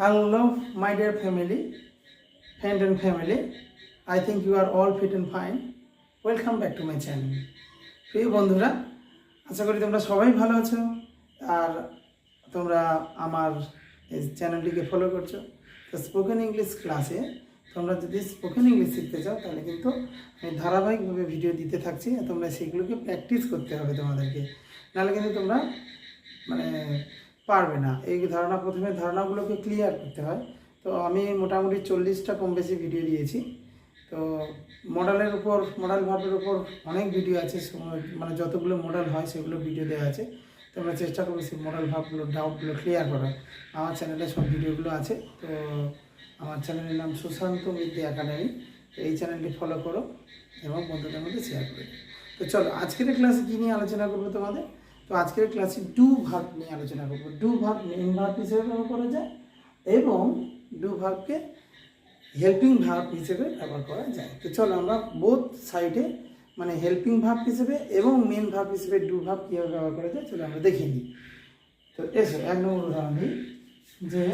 Hello, my dear family, friend and family. I think you are all fit and fine. Welcome back to my channel. প্রিয় বন্ধুরা আশা করি তোমরা সবাই ভালো আছো আর তোমরা আমার চ্যানেলটিকে ফলো করছ তো স্পোকেন ইংলিশ ক্লাসে তোমরা যদি স্পোকেন ইংলিশ শিখতে চাও তাহলে কিন্তু আমি ধারাবাহিকভাবে ভিডিও দিতে থাকছি তোমরা সেগুলোকে প্র্যাকটিস করতে হবে তোমাদেরকে নাহলে কিন্তু তোমরা মানে পারবে না। এই ধারণা, প্রথমে ধারণাগুলোকে ক্লিয়ার করতে হয়। তো আমি মোটামুটি চল্লিশটা কম বেশি ভিডিও দিয়েছি। তো মডেলের উপর মডেল ভাবের উপর অনেক ভিডিও আছে। মানে যতগুলো মডেল হয়, সেগুলো ভিডিও দেওয়া আছে। তো আমরা চেষ্টা করব সেই মডেল ভাবগুলো ডাউটগুলো ক্লিয়ার করার। আমার চ্যানেলে সব ভিডিওগুলো আছে। তো আমার চ্যানেলের নাম সুশান্ত মিদ্যা একাডেমি। তো এই চ্যানেলটি ফলো করো এবং বন্ধুদের মধ্যে শেয়ার করে তো চলো, আজকের ক্লাসে কী নিয়ে আলোচনা করব তোমাদের? তো আজকের ক্লাসে ডু ভার্ব নিয়ে আলোচনা করব। ডু ভার্ব মেন ভার্ব হিসেবে ব্যবহার করা যায় এবং ডু ভার্বকে হেল্পিং ভার্ব হিসেবে ব্যবহার করা যায়। তো চলো আমরা বোথ সাইডে মানে হেল্পিং ভার্ব হিসেবে এবং মেন ভার্ব হিসেবে ডু ভার্ব কীভাবে ব্যবহার করা যায় চলো আমরা দেখে নিই। তো এসো, এক নম্বর উদাহরণ দিই যে,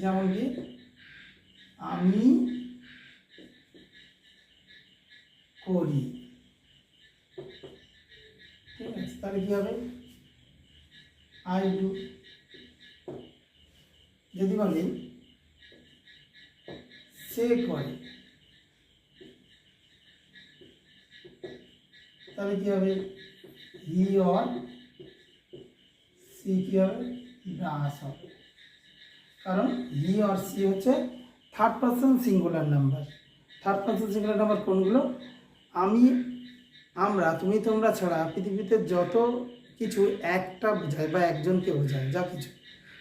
যেমন কি, আমি করি ঠিক আছে তাহলে কী হবে? আই ডু যদি বলি, সে করে, তাহলে কি হবে? হি অর সি কি হবে? ডাস হবে কারণ হি অর সি হচ্ছে third person singular number third person singular number কোনগুলো? আমি আমরা, তুমি তোমরা ছাড়া পৃথিবীতে যত কিছু একটা বোঝায় বা একজনকে বোঝায়, যা কিছু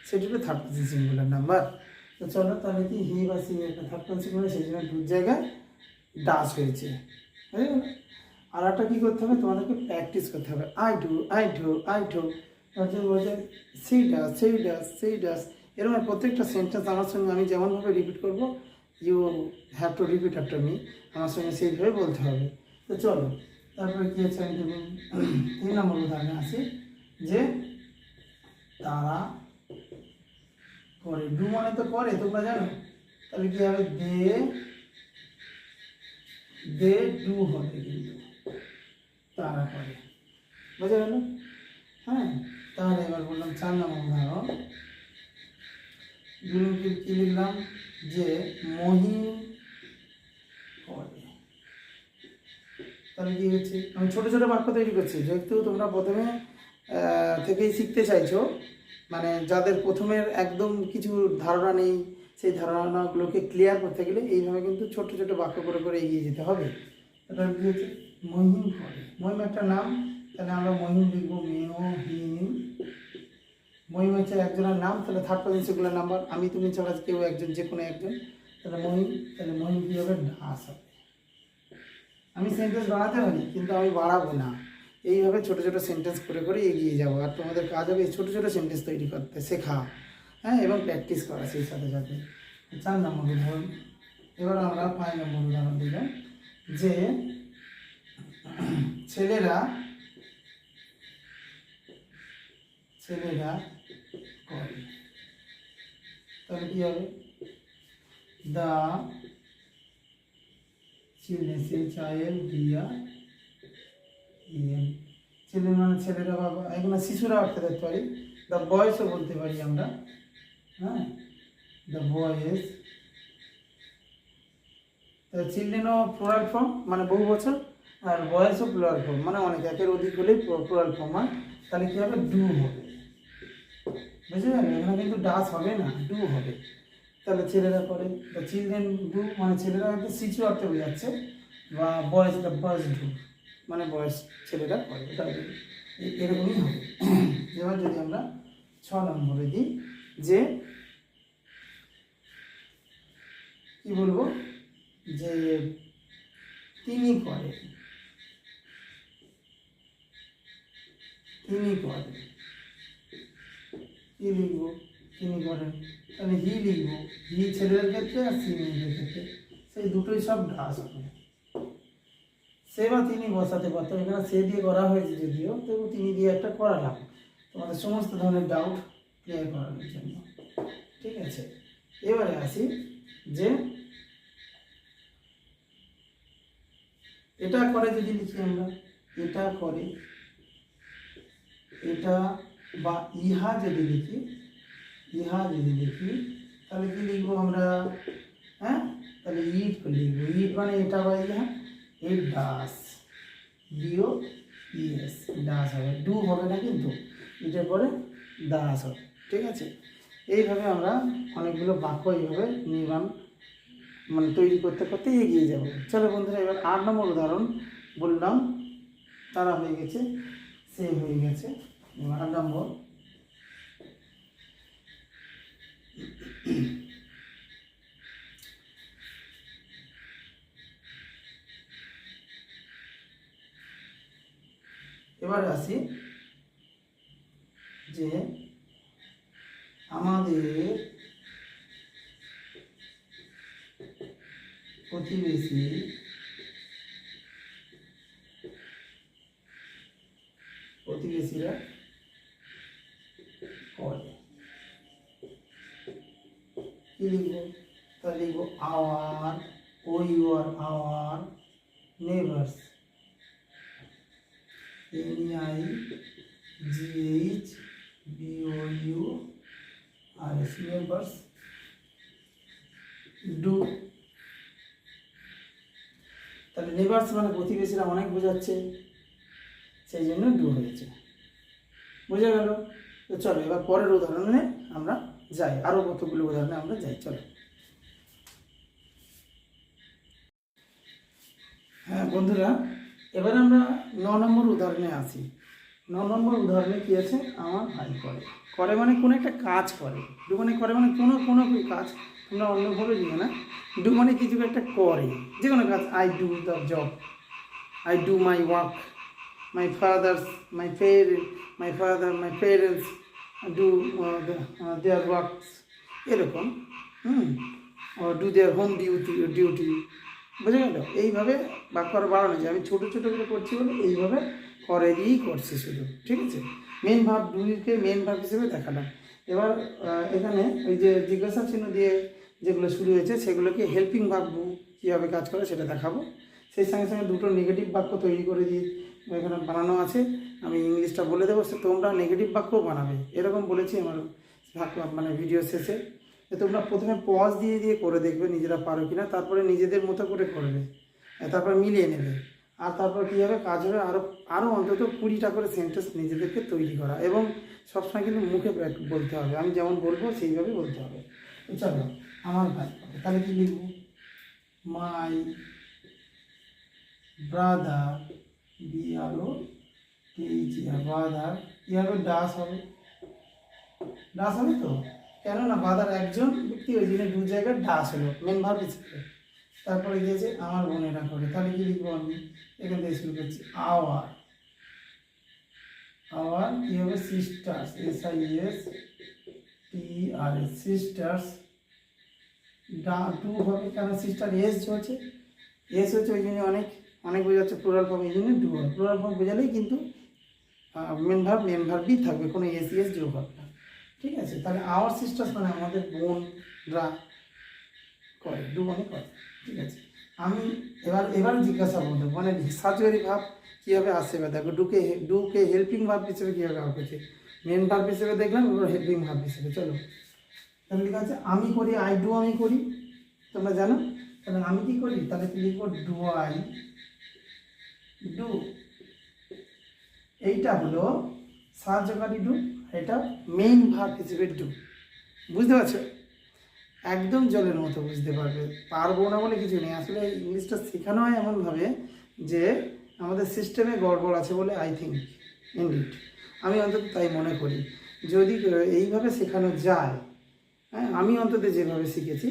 সেটি হলো থার্ড পার্সন সিঙ্গুলার নাম্বার তো চলো তাহলে কি হি বা সি একটা থার্ড পার্সন সিঙ্গুলার সেই জন্য দুর জায়গায় ডাস হয়েছে। বুঝলে আর একটা কী করতে হবে? তোমাদেরকে প্র্যাকটিস করতে হবে। I do I do I do বলছে? সি ডাস সেই ডাস সেই ডাস এরকম প্রত্যেকটা সেন্টেন্স আমার সঙ্গে আমি যেমনভাবে রিপিট করব you have to repeat after me আমার সঙ্গে সেইভাবে বলতে হবে। তো চলো। তারপরে কী আছে তিন নম্বর উদাহরণে আসি যে তারা করে ডু মানে তো করে, তোমরা জানো? তাহলে কি হবে? দে দে ডু হবে কিন্তু তারা করে। বোঝা গেল হ্যাঁ তাহলে এবার বললাম চার নম্বর উদাহরণ। দুই নম্বর কি লিখলাম? যে মহিম করে। তাহলে কি হচ্ছে আমি ছোটো ছোটো বাক্য তৈরি করছি, যেহেতু তোমরা প্রথমে থেকেই শিখতে চাইছো মানে যাদের প্রথমের একদম কিছু ধারণা নেই, সেই ধারণাগুলোকে ক্লিয়ার করতে গেলে এইভাবে কিন্তু ছোট ছোট বাক্য করে করে এগিয়ে যেতে হবে। তাহলে কি হচ্ছে মহিম মহিম একটা নাম, তাহলে আমরা মহিম লিখব মেয়হিম মহিম হচ্ছে একজনের নাম, তাহলে থার্ড পার্সন সেগুলোর নাম্বার আমি, তুমি ছাড়া কেউ একজন যে কোনো একজন। তাহলে মহিম তাহলে মহিম কী হবে? হবে আমি সেন্টেন্স বাড়াতে পারি, কিন্তু আমি বাড়াবো না। এইভাবে ছোট ছোট সেন্টেন্স করে করে এগিয়ে যাব। আর তোমাদের কাজ হবে এই ছোটো ছোট সেন্টেন্স তৈরি করতে, শেখা। হ্যাঁ এবং প্র্যাকটিস করা সেই সাথে সাথে। চার নম্বর উদাহরণ। এবার আমরা পাঁচ নম্বর উদাহরণ দিলাম, যে ছেলেরা ছেলেরা করে। তাহলে কী হবে? দা চিল্ড্রেন সে চাইল্ড দিয়া ইয়েন চিলড্রেন মানে ছেলেরা বাবা, এগুলো শিশুরা অর্থে দেখতে পারি। দ্য বয়েসও বলতে পারি আমরা। হ্যাঁ? দ্য বয়েস চিলড্রেনও প্লোরাল ফর্ম মানে বহু বছর। আর বয়সও প্লোরাল ফর্ম মানে অনেক, একের অধিক হলেই প্লোরাল ফর্ম হয়? তাহলে কী হবে? ডু হবে। বুঝতে পারলেন এখানে কিন্তু ডাস হবে না ডু হবে। তাহলে ছেলেরা করে। দ্য চিলড্রেন ডু মানে ছেলেরা হয়তো শিশু অর্থে বোঝাচ্ছে, বা বয়স দ্য বয়স ডু মানে বয়স ছেলেরা করে। এটা এরকমই হবে। এবার যদি আমরা ছ নম্বরে দিই, যে কি বলব? যে তিনি করে। তিনি করে। কি লিখব? তিনি করেন। তাহলে হি লিখব হি ছেলেদের ক্ষেত্রে আর সি মেয়েদের ক্ষেত্রে। সেই দুটোই সব ডাস হবে সে বা তিনি বসাতে পারতো। এখানে সে দিয়ে করা হয়েছে যদিও, তবু তিনি দিয়ে একটা করালাম। তোমাদের সমস্ত ধরনের ডাউট ক্লিয়ার করানোর জন্য। ঠিক আছে? এবারে আসি যে, এটা করে যদি লিখি আমরা, এটা করে, এটা বা ইহা যদি লিখি ইহা যদি লিখি তাহলে কি লিখব আমরা? হ্যাঁ? তাহলে ইট লিখব। ইট মানে এটা বা ইহা it does D O. Does S. Do হবে না কিন্তু ইটের পরে দাস হবে। ঠিক আছে? এইভাবে আমরা অনেকগুলো বাক্য এইভাবে নির্মাণ মানে তৈরি করতে করতে এগিয়ে যাব। চলো বন্ধুরা, এবার আট নম্বর উদাহরণ বললাম। তারা হয়ে গেছে, সে হয়ে গেছে। এবার আট নম্বর। এবারে আসি যে আমাদের প্রতিবেশী প্রতিবেশীরা তাহলে লিখব our O U R our neighbours N I G H B O U R S neighbours do তাহলে নেবার্স মানে প্রতিবেশীরা অনেক বোঝাচ্ছে, সেই জন্য ডু হয়েছে। বোঝা গেল? তো চলো, এবার পরের উদাহরণে আমরা যাই। আরও কতগুলো উদাহরণে আমরা যাই, চলো। হ্যাঁ বন্ধুরা, এবার আমরা ন নম্বর উদাহরণে আসি ন নম্বর উদাহরণে কী আছে? আমার ভাই করে। করে মানে কোনো একটা কাজ করে। ডু মানে করে মানে কোনো কোনো কাজ তোমরা অন্যভাবে দিও না। ডু মানে কিছু একটা করে। যে কোনো কাজ I do the job I do my work my fathers my parent my father my parents do their works এরকম, হুম do their home duty duty বুঝে গেল? এইভাবে বাক্য আরও বাড়ানো যায়। আমি ছোটো ছোটো করে করছি বলে এইভাবে করে দিয়েই করছি শুধু, ঠিক আছে? মেন ভাব ডুইকে মেন ভাব হিসেবে দেখালাম এবার এখানে ওই যে জিজ্ঞাসা চিহ্ন দিয়ে যেগুলো শুরু হয়েছে, সেগুলোকে হেল্পিং ভাব কীভাবে কাজ করে সেটা দেখাবো। সেই সঙ্গে সঙ্গে দুটো নেগেটিভ বাক্য তৈরি করে দিয়ে এখানে বানানো আছে। আমি ইংলিশটা বলে দেবো, সে তোমরা নেগেটিভ বাক্যও বানাবে। এরকম বলেছি আমার মানে ভিডিও শেষে। তোমরা প্রথমে পজ দিয়ে দিয়ে করে দেখবে নিজেরা পারো কিনা, তারপরে নিজেদের মতো করে করবে তারপর মিলিয়ে নেবে। আর তারপর কী হবে? কাজ হবে আরও আরও অন্তত কুড়িটা করে সেন্টেন্স নিজেদেরকে তৈরি করা। এবং সবসময় কিন্তু মুখে বলতে হবে। আমি যেমন বলব সেইভাবে বলতে হবে। চলো, আমার ভাই তাহলে কি লিখব? My brother B R O T brother হবে ডাস হবে। ডাস হবে তো? কেন না বাদার একজন ব্যক্তি ওই জন্য দু জায়গায় ডাস হলো মেন ভাব ছিল তারপরে গিয়েছে আমার বোনেরা করে, তাহলে কি লিখব আমি? এখান থেকে শুরু করছি আওয়ার আওয়ার কি হবে? Sisters S I S T R S sisters ডা টু হবে কেন? সিস্টার এস হচ্ছে এস হচ্ছে ওই জন্য অনেক অনেক বোঝাচ্ছে প্লুরাল ফর্ম এই জন্য ডু হবে। প্লুরাল ফর্ম বোঝালেই কিন্তু মেন ভাব মেন ভাবই থাকবে, কোনো এস এস যোগ হবে ঠিক আছে, তাহলে আওয়ার সিস্টার্স মানে আমাদের বোনরা করে মানে করে, ঠিক আছে। আমি এবার এবার জিজ্ঞাসা করব মানে সার্জারি ভাব কীভাবে আসে এবার দেখো ডুকে ডুকে হেল্পিং ভাব হিসেবে কীভাবে ভাব হচ্ছে? মেন ভাব হিসেবে দেখলাম এবার হেল্পিং ভাব হিসেবে, চলো। তাহলে ঠিক আছে, আমি করি আই ডু আমি করি, তোমরা জানো? তাহলে আমি কি করি? তাহলে কি লিখব? ডু আই ডু এইটা হলো সাহায্যকারী ডু এটা মেইন ভাব হিসেবে ডু বুঝতে পারছ? একদম জলের মতো বুঝতে পারবে। পারব না বলে কিছু নেই। আসলে ইংলিশটা শেখানো হয় এমনভাবে যে আমাদের সিস্টেমে গড়বড় আছে বলে আই থিঙ্ক ইন্ডিড আমি অন্তত তাই মনে করি। যদি এইভাবে শেখানো যায় হ্যাঁ আমি অন্তত যেভাবে শিখেছি,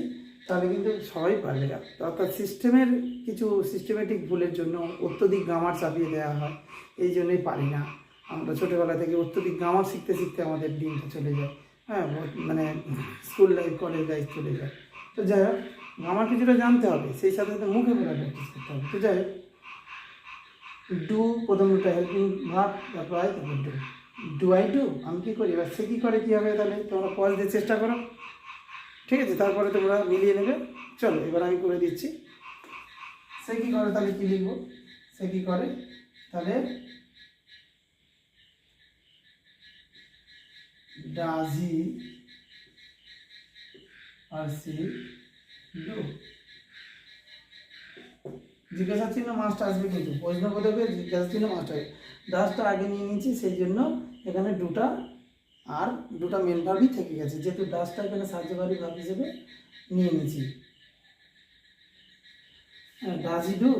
তাহলে কিন্তু সবাই পারবে না। অর্থাৎ সিস্টেমের কিছু সিস্টেমেটিক ভুলের জন্য অত্যধিক গ্রামার চাপিয়ে দেওয়া হয়। এই জন্যই পারি না। আমরা ছোটোবেলা থেকে অত্যধিক গ্রামার শিখতে শিখতে আমাদের দিনটা চলে যায়। হ্যাঁ মানে স্কুল লাইফ, কলেজ লাইফ চলে যায়। তো যাই হোক, গ্রামার কিছুটা জানতে হবে, সেই সাথে সাথে মুখে বলা প্র্যাকটিস করতে হবে। তো যাই হোক ডু প্রথমটা হেল্পিং ভাব তারপর আই তারপর ডু ডু আই ডু আমি কী করি? এবার সে কী করে, কী হবে তাহলে? তোমরা পজ দিয়ে চেষ্টা করো। ঠিক আছে, তারপরে তোমরা মিলিয়ে নেবে। চলো, এবার আমি করে দিচ্ছি। সে কী করে তাহলে কী লিখব? সে কী করে? তাহলে ডাজি আর সি ডু জিজ্ঞাসা চিহ্ন মাছটা আসবে কিন্তু। প্রশ্ন বোধকে জিজ্ঞাসা চিহ্ন আসবে ডাসটা আগে নিয়ে নিয়েছি, সেই জন্য এখানে দুটা আর দুটা মেন ভাবই থেকে গেছে। যেহেতু ডাসটা এখানে সাহায্যকারী ভাব হিসেবে নিয়ে নিয়েছি। হ্যাঁ does he do,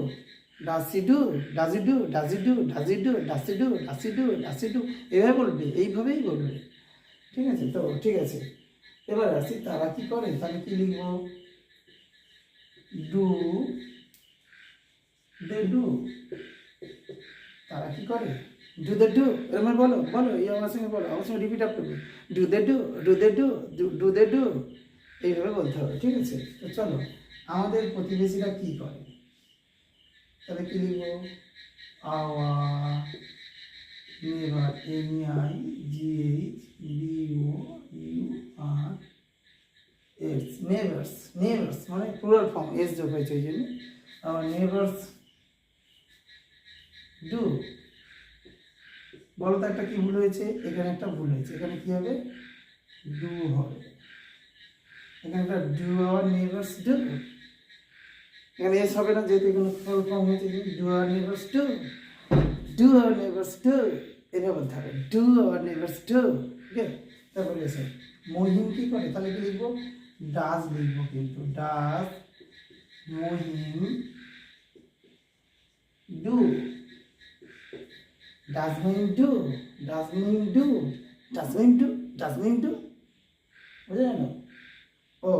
does he do, does he do does he do does he do, does he do does he do does he do. এভাবে বলবে, এইভাবেই বলবে। ঠিক আছে তো, ঠিক আছে। এবার আসি, তারা কি করে? তাহলে কি লিখব? ডু দে ডু তারা কি করে? ডু দে ডু এরকম বলো বলো, এই আমার সঙ্গে বলো, আমার সঙ্গে রিপিট আপ করবে। Do they do do they do do they do এইভাবে বলতে হবে, ঠিক আছে? তো চলো, আমাদের প্রতিবেশীরা কি করে? তাহলে কি লিখব? Our never M I G H B O U R S nevers nevers মানে প্লুরাল ফর্ম এস যোগ হয়েছে ওই জন্য। আওয়ার নেভার্স ডু বলো তো একটা কি ভুল হয়েছে? এখানে একটা ভুল হয়েছে। এখানে কি হবে? ডু হবে। এখানে একটা ডু আওয়ার নেভার্স ডু এখানে এস হবে না, যেহেতু এখানে ফর্ম হয়েছে do our neighbours do do our neighbours do এভাবে হবে ডু আওয়ার নেভার্স ডু আছে তারপরে এসে মহিম কি করে? তাহলে কি লিখব? ডাস লিখব কিন্তু। Does Mahim do does Mahim do does Mahim do does Mahim do does Mahim do বুঝে গেল ও,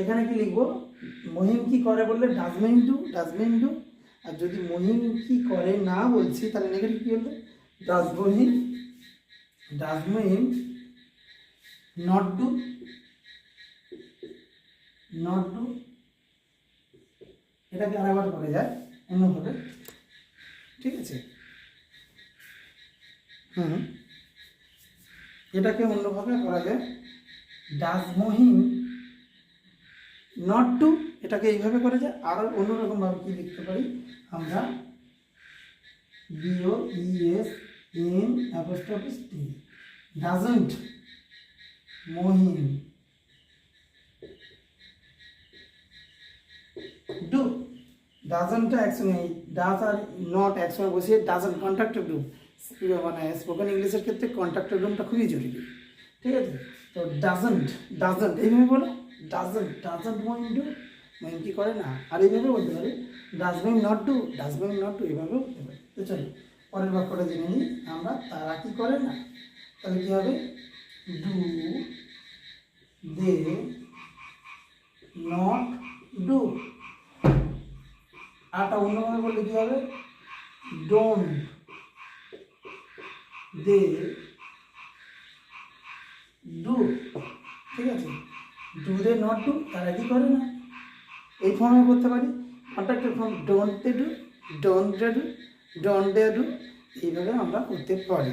এখানে কি লিখব? মহিম কি করে বললে? ডাস্টবিন ডু ডাস্টবিন ডু আর যদি মহিম কি করে না বলছি, তাহলে নেগেটিভ কি হলো dustbin dustbin not do not do এটাকে আরেকবার করে যায়, অন্যভাবে। ঠিক আছে? হুম। এটাকে অন্যভাবে করা যায় ডাস মহিম নট টু এটাকে এইভাবে করা যায়। আরও অন্যরকমভাবে কি লিখতে পারি? আমরা B O E S N apostrophes T doesn't Mahim do ডাজনটা একসঙ্গে ডাজ আর নট একসঙ্গে বসিয়ে ডাজন কন্ট্রাক্টর গ্রুপ। মানে স্পোকেন ইংলিশের ক্ষেত্রে কন্ট্রাক্টর গ্রুপটা খুবই জরুরি। ঠিক আছে? তো ডাজন্ট ডাজন্ট, এইভাবে বলো। Doesn't doesn't Mahim do. Mahim কি করে? না, আর এইভাবে বলতে পারি। Dustbin not do dustbin not do এইভাবেও বলতে পারি। তো চলো। পরের বাক্যটা জেনে নিই। আমরা তারা কি করে না? তাহলে কী হবে? ডু দে নট ডু আরটা অন্যভাবে বললে কী হবে? ডোন্ট দে ডু ঠিক আছে? ডু দে নট ডু তারা কি করে না? এই ফর্মে করতে পারি। কন্ট্রাক্টের form don't they do don't do don't they do এইভাবে আমরা করতে পারি।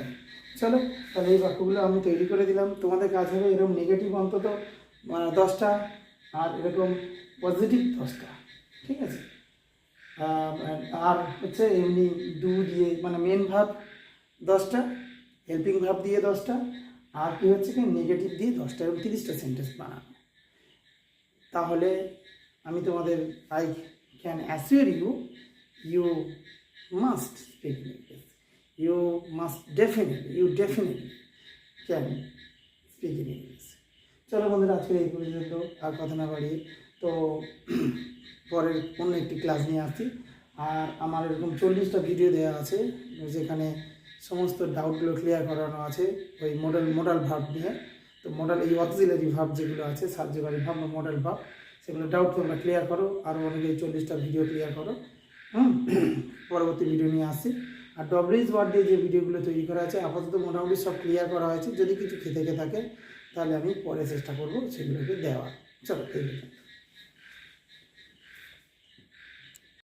চলো, তাহলে এই বাক্যগুলো আমি তৈরি করে দিলাম। তোমাদের কাজ হবে এরকম নেগেটিভ অন্তত দশটা, আর এরকম পজিটিভ দশটা, ঠিক আছে? আর হচ্ছে এমনি ডু দিয়ে মানে মেন ভাব দশটা হেল্পিং ভাব দিয়ে দশটা, আর কি হচ্ছে কি নেগেটিভ দিয়ে দশটা এবং তিরিশটা সেন্টেন্স বানানো। তাহলে আমি তোমাদের I can assure you you must speak English you must definitely you definitely can speak in English চলো বন্ধুরা, আজকের এই পর্যন্ত আর কথা না বাড়িয়ে তো পরের অন্য একটি ক্লাস নিয়ে আসছি। আর আমার এরকম চল্লিশটা ভিডিও দেওয়া আছে, যেখানে সমস্ত ডাউটগুলো ক্লিয়ার করানো আছে, ওই মডেল মডেল ভাব নিয়ে তো মডেল এই অক্সিলারি ভাব যেগুলো আছে সাহায্যকারী ভাব বা মডেল ভাব, সেগুলো ডাউট তোমরা ক্লিয়ার করো আরও অনেকে চল্লিশটা ভিডিও ক্লিয়ার করো। পরবর্তী ভিডিও নিয়ে আসছি। আর ডবলিজ ওয়ার্ড দিয়ে যে ভিডিওগুলো তৈরি করা আছে, আপাতত মোটামুটি সব ক্লিয়ার করা হয়েছে। যদি কিছু খেতে থাকে, তাহলে আমি পরে চেষ্টা করব সেগুলোকে দেওয়া চলো